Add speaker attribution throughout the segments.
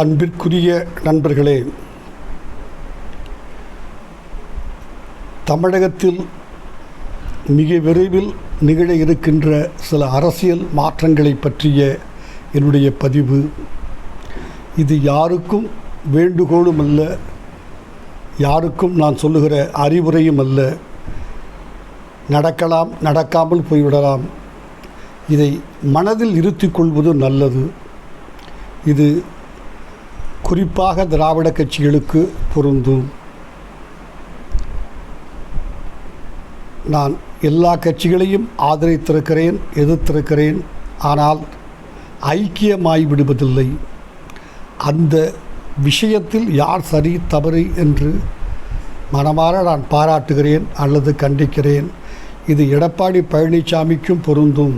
Speaker 1: அன்பிற்குரிய நண்பர்களே தமிழகத்தில் மிக விரைவில் நிகழ இருக்கின்ற சில அரசியல் மாற்றங்களை பற்றிய என்னுடைய பதிவு. இது யாருக்கும் வேண்டுகோளும் அல்ல யாருக்கும் நான் சொல்லுகிற அறிவுரையும் அல்ல. நடக்கலாம் நடக்காமல் போய்விடலாம். இதை மனதில் இருத்திக் கொள்வது நல்லது. இது குறிப்பாக திராவிட கட்சிகளுக்கு பொருந்தும். நான் எல்லா கட்சிகளையும் ஆதரித்திருக்கிறேன் எதிர்த்திருக்கிறேன். ஆனால் ஐக்கியமாய் விடுவதில்லை. அந்த விஷயத்தில் யார் சரி தவறு என்று மனமாற நான் பாராட்டுகிறேன் அல்லது கண்டிக்கிறேன். இது எடப்பாடி பழனிசாமிக்கும் பொருந்தும்.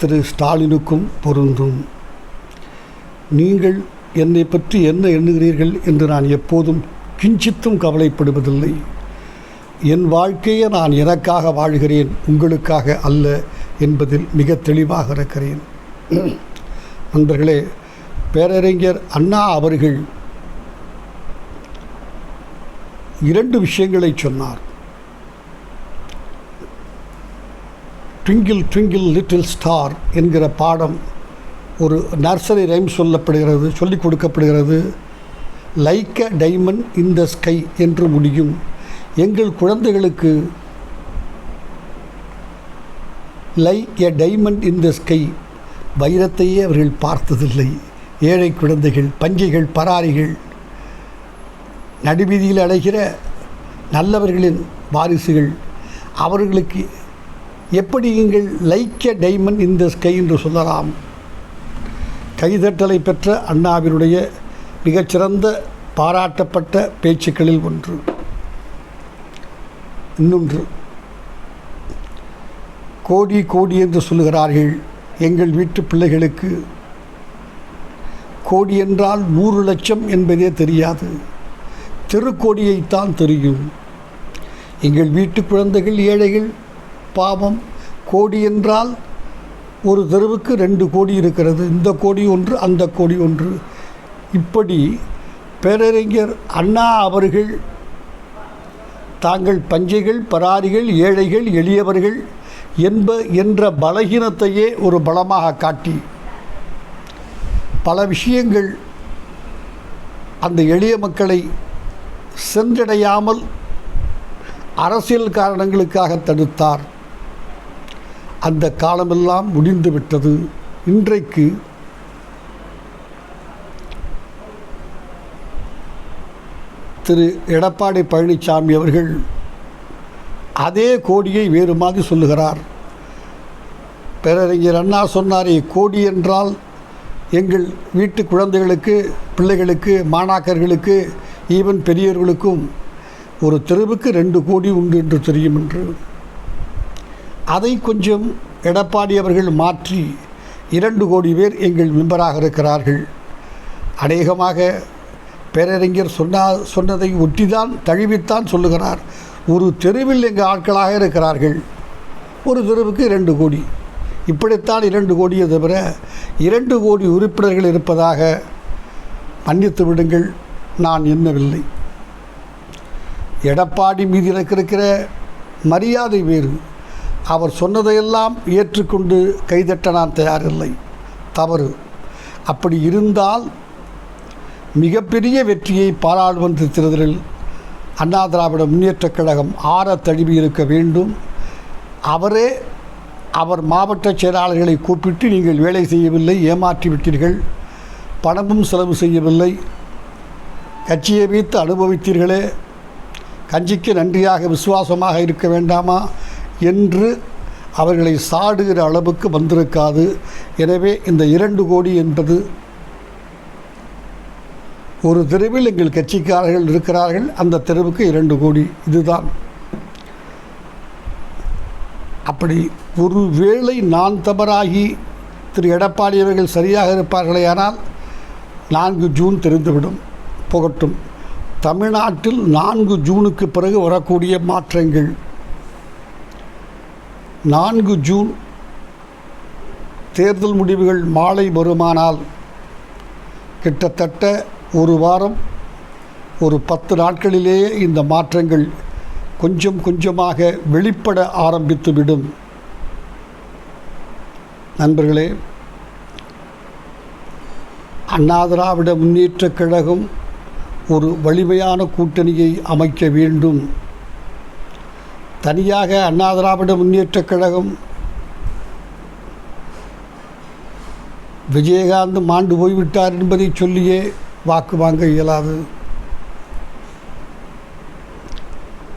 Speaker 1: திரு ஸ்டாலினுக்கும் பொருந்தும். நீங்கள் என்னை பற்றி என்ன எண்ணுகிறீர்கள் என்று நான் எப்போதும் கிஞ்சித்தும் கவலைப்படுவதில்லை. என் வாழ்க்கையை நான் எனக்காக வாழ்கிறேன் உங்களுக்காக அல்ல என்பதில் மிக தெளிவாக இருக்கிறேன். நண்பர்களே பேரறிஞர் அண்ணா அவர்கள் இரண்டு விஷயங்களை சொன்னார். ட்விங்கிள் ட்விங்கிள் லிட்டில் ஸ்டார் என்கிற பாடம் ஒரு நர்சரி ரைம் சொல்லப்படுகிறது சொல்லிக் கொடுக்கப்படுகிறது. Like a diamond in the sky என்று முடியும். எங்கள் குழந்தைகளுக்கு like a diamond in the sky வைரத்தையே அவர்கள் பார்த்ததில்லை. ஏழை குழந்தைகள் பஞ்சைகள் பராரிகள் நடுவீதியில் அடைகிற நல்லவர்களின் வாரிசுகள் அவர்களுக்கு எப்படி நீங்கள் like a diamond in the sky என்று சொல்லலாம்? கைதட்டலை பெற்ற அண்ணாவினுடைய மிகச்சிறந்த பாராட்டப்பட்ட பேச்சுக்களில் ஒன்று. இன்னொன்று கோடி கோடி என்று சொல்லுகிறார்கள் எங்கள் வீட்டு பிள்ளைகளுக்கு. கோடி என்றால் நூறு லட்சம் என்பதே தெரியாது. திருக்கோடியைத்தான் தெரியும். எங்கள் வீட்டு குழந்தைகள் ஏழைகள் பாவம் கோடி என்றால் ஒரு தெருவுக்கு ரெண்டு கோடி இருக்கிறது இந்த கோடி ஒன்று அந்த கோடி ஒன்று. இப்படி பேரறிஞர் அண்ணா அவர்கள் தாங்கள் பஞ்சைகள் பராரிகள் ஏழைகள் எளியவர்கள் என்ப என்ற பலகீனத்தையே ஒரு பலமாக காட்டி பல விஷயங்கள் அந்த எளிய மக்களை சென்றடையாமல் அரசியல் காரணங்களுக்காக தடுத்தார். அந்த காலமெல்லாம் முடிந்து விட்டது. இன்றைக்கு திரு எடப்பாடி பழனிசாமி அவர்கள் அதே கோடியை வேறு மாதிரி சொல்லுகிறார். பேரறிஞர் அண்ணா சொன்னாரே கோடி என்றால் எங்கள் வீட்டு குழந்தைகளுக்கு பிள்ளைகளுக்கு மாணாக்கர்களுக்கு ஈவன் பெரியவர்களுக்கும் ஒரு தெருவுக்கு ரெண்டு கோடி உண்டு என்று தெரியும் என்று அதை கொஞ்சம் எடப்பாடி அவர்கள் மாற்றி இரண்டு கோடி பேர் எங்கள் மெம்பராக இருக்கிறார்கள். அநேகமாக பேரறிஞர் சொன்னா சொன்னதை ஒட்டிதான் தழுவித்தான் சொல்லுகிறார். ஒரு தெருவில் எங்கள் ஆட்களாக இருக்கிறார்கள். ஒரு தெருவுக்கு இரண்டு கோடி. இப்படித்தான் இரண்டு கோடியை தவிர இரண்டு கோடி உறுப்பினர்கள் இருப்பதாக மன்னித்து விடுங்கள் நான் எண்ணவில்லை. எடப்பாடி மீது எனக்கு இருக்கிற மரியாதை வேறு. அவர் சொன்னதையெல்லாம் ஏற்றுக்கொண்டு கைதட்ட நான் தயாரில்லை. தவறு. அப்படி இருந்தால் மிகப்பெரிய வெற்றியை பாராளுமன்ற தேர்தலில் அண்ணா திராவிட முன்னேற்றக் கழகம் ஆற தழுவி இருக்க வேண்டும். அவரே அவர் மாவட்ட செயலாளர்களை கூப்பிட்டு நீங்கள் வேலை செய்யவில்லை ஏமாற்றி விட்டீர்கள் பணமும் செலவு செய்யவில்லை கட்சியை வைத்து அனுபவித்தீர்களே கஞ்சிக்கு நன்றியாக விசுவாசமாக இருக்க வேண்டாமா? என்று அவர்களை சாடுகிற அளவுக்கு வந்திருக்காது. எனவே இந்த இரண்டு கோடி என்பது ஒரு தெருவில் எங்கள் கட்சிக்காரர்கள் இருக்கிறார்கள். அந்த தெருவுக்கு இரண்டு கோடி இதுதான். அப்படி ஒரு வேளை நான் தவறாகி திரு எடப்பாடி அவர்கள் சரியாக இருப்பார்களேயானால் நான்கு ஜூன் தெரிந்துவிடும் புகட்டும். தமிழ்நாட்டில் நான்கு ஜூனுக்கு பிறகு வரக்கூடிய மாற்றங்கள் நான்கு ஜூன் தேர்தல் முடிவுகள் மாலை வருமானால் கிட்டத்தட்ட ஒரு வாரம் ஒரு பத்து நாட்களிலேயே இந்த மாற்றங்கள் கொஞ்சம் கொஞ்சமாக வெளிப்பட ஆரம்பித்துவிடும். நண்பர்களே அண்ணா திராவிட முன்னேற்றக் கழகம் ஒரு வலிமையான கூட்டணியை அமைக்க வேண்டும். தனியாக அண்ணா திராவிட முன்னேற்றக் கழகம் விஜயகாந்த் மாண்டு போய்விட்டார் என்பதை சொல்லியே வாக்கு வாங்க இயலாது.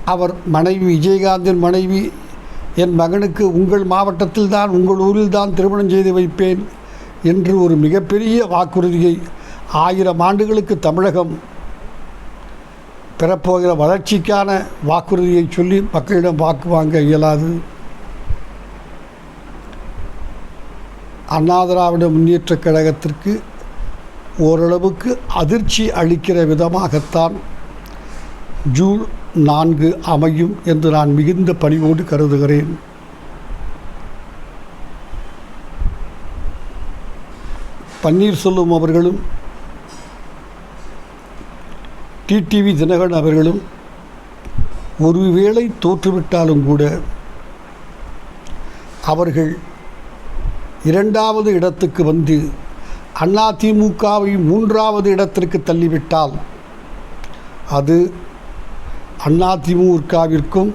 Speaker 1: அவர் மனைவி விஜயகாந்தின் மனைவி என் மகனுக்கு உங்கள் மாவட்டத்தில் தான் உங்கள் ஊரில் தான் திருமணம் செய்து வைப்பேன் என்று ஒரு மிகப்பெரிய வாக்குறுதியை ஆயிரம் ஆண்டுகளுக்கு தமிழகம் பெறப்போகிற வளர்ச்சிக்கான வாக்குறுதியை சொல்லி மக்களிடம் வாக்கு வாங்க இயலாது. அண்ணா திராவிட முன்னேற்றக் கழகத்திற்கு ஓரளவுக்கு அதிர்ச்சி அளிக்கிற விதமாகத்தான் ஜூன் நான்கு அமையும் என்று நான் மிகுந்த பணிவோடு கருதுகிறேன். பன்னீர்செல்வம் அவர்களும் டிடிவி தினகரன் அவர்களும் ஒருவேளை தோற்றுவிட்டாலும் கூட அவர்கள் இரண்டாவது இடத்துக்கு வந்து அதிமுகவை மூன்றாவது இடத்திற்கு தள்ளிவிட்டால் அது அதிமுகவிற்கும்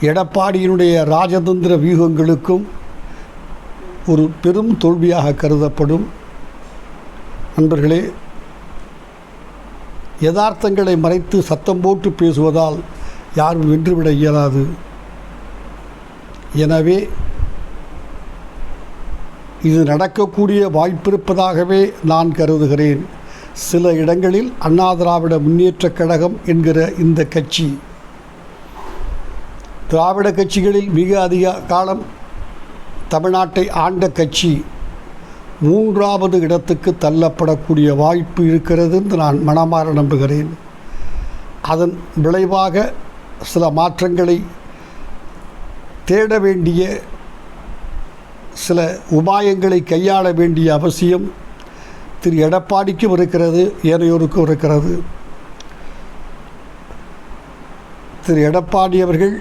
Speaker 1: எடப்பாடியினுடைய ராஜதந்திர வியூகங்களுக்கும் ஒரு பெரும் தோல்வியாக கருதப்படும். நண்பர்களே யதார்த்தங்களை மறைத்து சத்தம் போட்டு பேசுவதால் யாரும் வென்றுவிட இயலாது. எனவே இது நடக்கக்கூடிய வாய்ப்பிருப்பதாகவே நான் கருதுகிறேன். சில இடங்களில் அண்ணா திராவிட முன்னேற்றக் கழகம் என்கிற இந்த கட்சி. திராவிட கட்சிகளில் மிக அதிக காலம் தமிழ்நாட்டை ஆண்ட கட்சி. மூன்றாவது இடத்துக்கு தள்ளப்படக்கூடிய வாய்ப்பு இருக்கிறது என்று நான் மனமாற நம்புகிறேன். அதன் விளைவாக சில மாற்றங்களை தேட வேண்டிய சில உபாயங்களை கையாள வேண்டிய அவசியம் திரு எடப்பாடிக்கும் இருக்கிறது ஏனையோருக்கும் இருக்கிறது. திரு எடப்பாடி அவர்கள்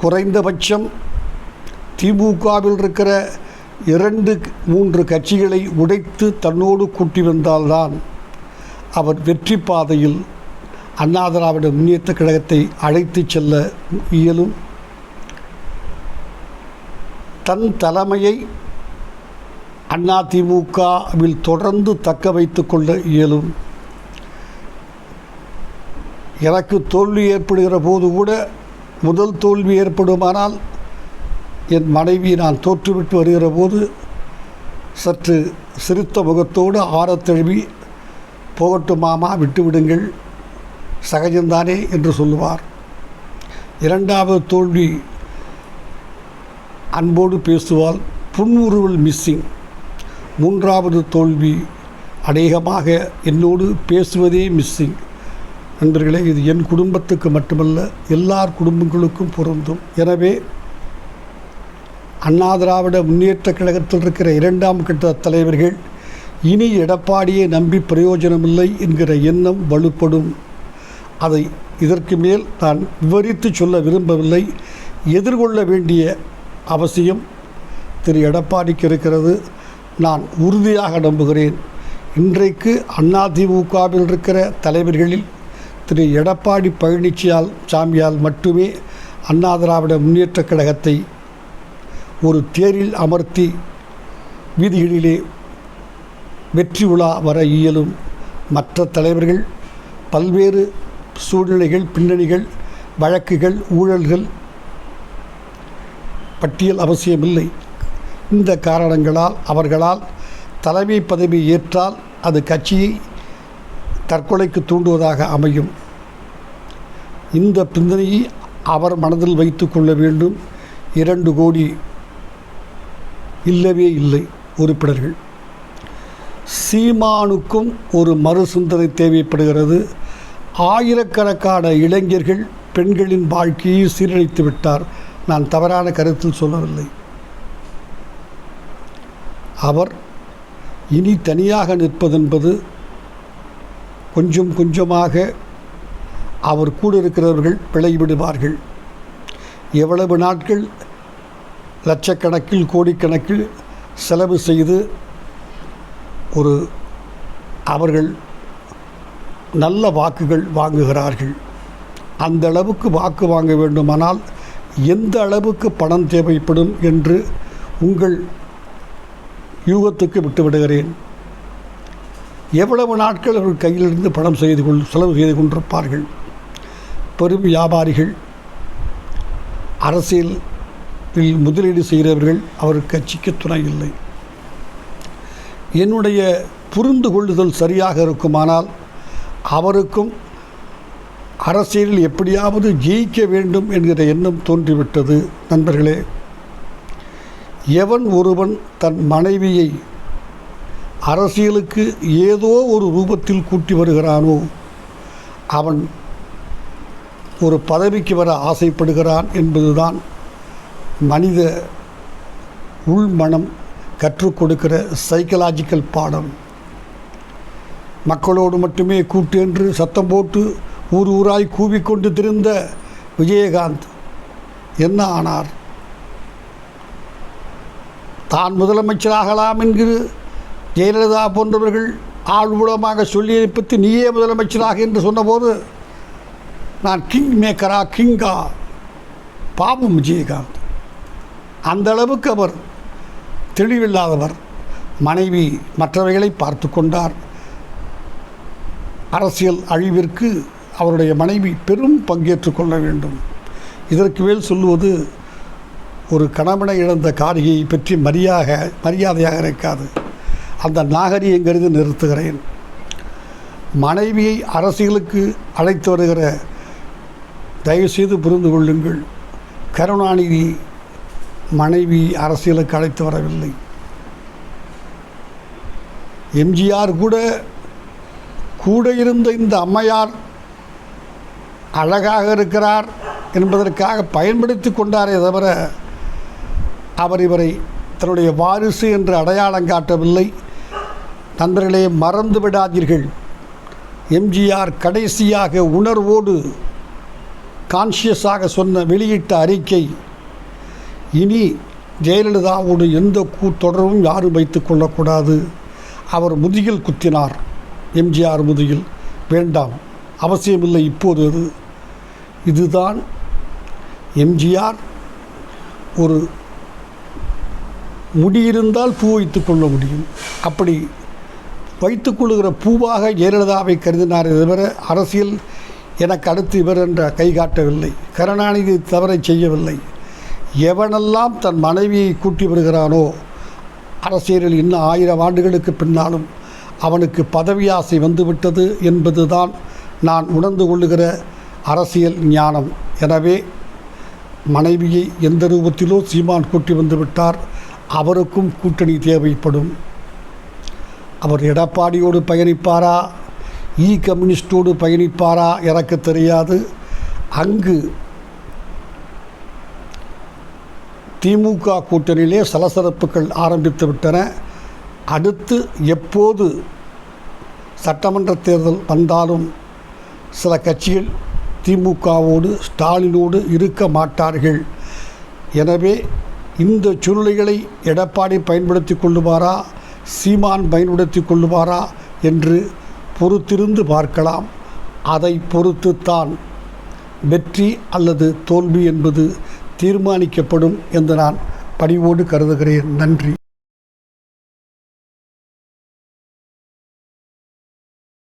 Speaker 1: குறைந்தபட்சம் திமுகவில் இருக்கிற இரண்டு மூன்று கட்சிகளை உடைத்து தன்னோடு கூட்டி வந்தால்தான் அவர் வெற்றி பாதையில் அண்ணா திராவிட கழகத்தை அழைத்துச் செல்ல இயலும். தன் தலைமையை அதிமுகவில் தொடர்ந்து தக்க வைத்து கொள்ள இயலும். எனக்கு தோல்வி ஏற்படுகிற போது கூட முதல் தோல்வி ஏற்படுமானால் என் மனைவி நான் தோற்றுவிட்டு வருகிற போது சற்று சிரித்த முகத்தோடு ஆரத்தழுவி போகட்டும் மாமா விட்டுவிடுங்கள் சகஜம்தானே என்று சொல்லுவார். இரண்டாவது தோல்வி அன்போடு பேசுவாள் புன்முறுவல் மிஸ்ஸிங். மூன்றாவது தோல்வி அநேகமாக என்னோடு பேசுவதே மிஸ்ஸிங். நண்பர்களே இது என் குடும்பத்துக்கு மட்டுமல்ல எல்லார் குடும்பங்களுக்கும் பொருந்தும். எனவே அண்ணா திராவிட முன்னேற்றக் கழகத்தில் இருக்கிற இரண்டாம் கட்ட தலைவர்கள் இனி எடப்பாடியை நம்பி பிரயோஜனமில்லை என்கிற எண்ணம் வலுப்படும். அதை இதற்கு மேல் நான் விவரித்து சொல்ல விரும்பவில்லை. எதிர்கொள்ள வேண்டிய அவசியம் திரு. எடப்பாடிக்கு இருக்கிறது. நான் உறுதியாக நம்புகிறேன். இன்றைக்கு அதிமுகவில் இருக்கிற தலைவர்களில் திரு. எடப்பாடி பழனிச்சியால் சாமியால் மட்டுமே அண்ணா திராவிட முன்னேற்றக் கழகத்தை ஒரு தேரில் அமர்த்தி வீதிகளிலே வெற்றி உலா வர இயலும் மற்ற தலைவர்கள் பல்வேறு சூழ்நிலைகள் பின்னணிகள் வழக்குகள் ஊழல்கள் பட்டியல் அவசியமில்லை. இந்த காரணங்களால் அவர்களால் தலைமை பதவி ஏற்றால் அது கட்சியை தற்கொலைக்கு தூண்டுவதாக அமையும். இந்த பிந்தனையை அவர் மனதில் வைத்து கொள்ள வேண்டும். இரண்டு கோடி இல்லவே இல்லை உறுப்பினர்கள். சீமானுக்கும் ஒரு மறுசிந்தனை தேவைப்படுகிறது. ஆயிரக்கணக்கான இளைஞர்கள் பெண்களின் வாழ்க்கையை சீரழித்து விட்டார். நான் தவறான கருத்தில் சொல்லவில்லை. அவர் இனி தனியாக நிற்பதென்பது கொஞ்சம் கொஞ்சமாக அவர் கூட இருக்கிறவர்கள் பிழைவிடுவார்கள். எவ்வளவு நாட்கள் லட்சக்கணக்கில் கோடிக்கணக்கில் செலவு செய்து ஒரு அவர்கள் நல்ல வாக்குகள் வாங்குகிறார்கள். அந்த அளவுக்கு வாக்கு வாங்க வேண்டுமானால் எந்த அளவுக்கு பணம் தேவைப்படும் என்று உங்கள் யூகத்துக்கு விட்டுவிடுகிறேன். எவ்வளவு நாட்கள் அவர்கள் கையிலிருந்து பணம் செய்து கொள் செலவு செய்து கொண்டிருப்பார்கள். பெரும் வியாபாரிகள் அரசியல் முதலீடு செய்கிறவர்கள் அவர் கட்சிக்கு துணை இல்லை. என்னுடைய புரிந்து கொள்ளுதல் சரியாக இருக்குமானால் அவருக்கும் அரசியலில் எப்படியாவது ஜெயிக்க வேண்டும் என்கிற எண்ணம் தோன்றிவிட்டது நண்பர்களே. எவன் ஒருவன் தன் மனைவியை அரசியலுக்கு ஏதோ ஒரு ரூபத்தில் கூட்டி வருகிறானோ அவன் ஒரு பதவிக்கு வர ஆசைப்படுகிறான் என்பதுதான் மனித உள்மனம் கற்றுக் கொடுக்கிற சைக்கலாஜிக்கல் பாடம். மக்களோடு மட்டுமே கூட்டு என்று சத்தம் போட்டு ஊர் ஊராய் கூவிக்கொண்டு திரிந்த விஜயகாந்த் என்ன ஆனார்? தான் முதலமைச்சராகலாம் என்கிற ஜெயலலிதா போன்றவர்கள் ஆழ்வுலமாக சொல்லியதை பற்றி நீயே முதலமைச்சராக என்று சொன்னபோது நான் கிங் மேக்கரா கிங்கா பாவம் விஜயகாந்த். அந்த அளவுக்கு அவர் தெளிவில்லாதவர். மனைவி மற்றவைகளை பார்த்து கொண்டார். அரசியல் அழிவிற்கு அவருடைய மனைவி பெரும் பங்கேற்று கொள்ள வேண்டும். இதற்கு மேல் சொல்லுவது ஒரு கணவனை இழந்த காரியை பற்றி மரியாக மரியாதையாக இருக்காது அந்த நாகரிகங்கிறது நிறுத்துகிறேன். மனைவியை அரசியலுக்கு அழைத்து வருகிற தயவுசெய்து புரிந்து கொள்ளுங்கள். கருணாநிதி மனைவி அரசியலுக்கு அழைத்து வரவில்லை. எம்ஜிஆர் கூட கூட இருந்த இந்த அம்மையார் அழகாக இருக்கிறார் என்பதற்காக பயன்படுத்தி கொண்டாரே தவிர அவர் இவரை தன்னுடைய வாரிசு என்று அடையாளம் காட்டவில்லை. நண்பர்களே மறந்து விடாதீர்கள். எம்ஜிஆர் கடைசியாக உணர்வோடு கான்ஷியஸாக சொன்ன வெளியிட்ட அறிக்கை இனி ஜெயலலிதாவோடு எந்த கூ தொடர்பும் யாரும் வைத்து கொள்ளக்கூடாது. அவர் முதுகில் குத்தினார். எம்ஜிஆர் முதுகில். வேண்டாம். அவசியமில்லை. இப்போது அது. இதுதான் எம்ஜிஆர் ஒரு முடியிருந்தால் பூ வைத்து கொள்ள முடியும். அப்படி வைத்துக்கொள்ளுகிற பூவாக ஜெயலலிதாவை கருதினார் தவிர அரசியல் எனக்கு அடுத்து இவர் என்ற கை காட்டவில்லை. கருணாநிதி தவறை செய்யவில்லை. எவனெல்லாம் தன் மனைவியை கூட்டி வருகிறானோ அரசியலில் இன்னும் ஆயிரம் ஆண்டுகளுக்கு பின்னாலும் அவனுக்கு பதவி ஆசை வந்துவிட்டது என்பதுதான் நான் உணர்ந்து கொள்ளுகிற அரசியல் ஞானம். எனவே மனைவியை எந்த ரூபத்திலோ சீமான் கூட்டி வந்து விட்டார் அவருக்கும் கூட்டணி தேவைப்படும். அவர் எடப்பாடியோடு பயணிப்பாரா? இ கம்யூனிஸ்டோடு பயணிப்பாரா? எனக்கு தெரியாது. அங்கு திமுக கூட்டணியிலே சலசலப்புகள் ஆரம்பித்து விட்டன. அடுத்து எப்போது சட்டமன்ற தேர்தல் வந்தாலும் சில கட்சிகள் திமுகவோடு ஸ்டாலினோடு இருக்க மாட்டார்கள். எனவே இந்த சூழ்நிலைகளை எடப்பாடி பயன்படுத்தி கொள்ளுவாரா சீமான் பயன்படுத்தி கொள்ளுவாரா என்று பொறுத்திருந்து பார்க்கலாம். அதை பொறுத்துத்தான் வெற்றி அல்லது தோல்வி என்பது தீர்மானிக்கப்படும் என்று நான் பணிவோடு கருதுகிறேன். நன்றி.